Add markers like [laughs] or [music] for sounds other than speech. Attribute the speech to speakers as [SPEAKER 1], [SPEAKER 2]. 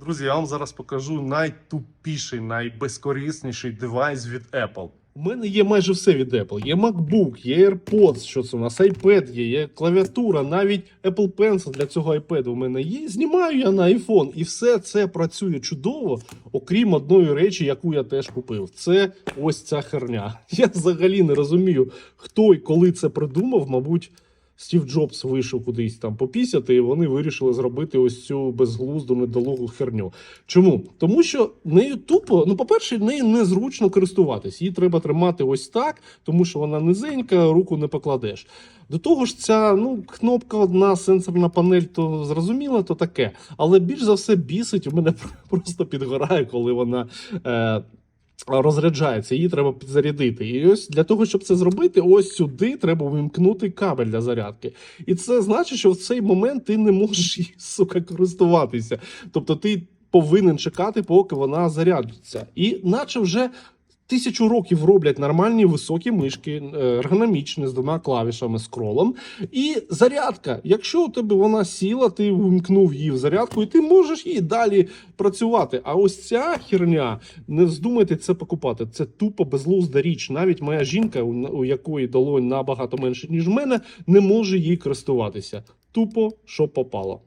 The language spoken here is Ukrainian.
[SPEAKER 1] Друзі, я вам зараз покажу найтупіший, найбезкорисніший девайс від Apple. У мене є майже все від Apple. Є MacBook, є AirPods, що це у нас, iPad є, є клавіатура, навіть Apple Pencil для цього iPad у мене є. Знімаю я на iPhone, і все це працює чудово, окрім одної речі, яку я теж купив. Це ось ця херня. [laughs] Я взагалі не розумію, хто і коли це придумав, мабуть. Стів Джобс вийшов кудись там попісяти, і вони вирішили зробити ось цю безглузду недолугу херню. Чому? Тому що нею тупо, ну, по-перше, нею незручно користуватись. Її треба тримати ось так, тому що вона низенька, руку не покладеш. До того ж, ця ну, кнопка одна, сенсорна панель, то зрозуміло, то таке. Але більш за все бісить, у мене [laughs] просто підгорає, коли вона. Е, Розряджається, її треба підзарядити. І ось для того, щоб це зробити, ось сюди треба вимкнути кабель для зарядки. І це значить, що в цей момент ти не можеш [laughs] сука, користуватися. Тобто ти повинен чекати, поки вона зарядиться. І наче вже тисячу років роблять нормальні високі мишки, е, ергономічні, з двома клавішами, скролом. І зарядка. Якщо у тебе вона сіла, ти вимкнув її в зарядку, і ти можеш її далі працювати. А ось ця херня, не вздумайте це покупати. Це тупо безглузда річ. Навіть моя жінка, у якої долонь набагато менше, ніж в мене, не може їй користуватися. Тупо що попало.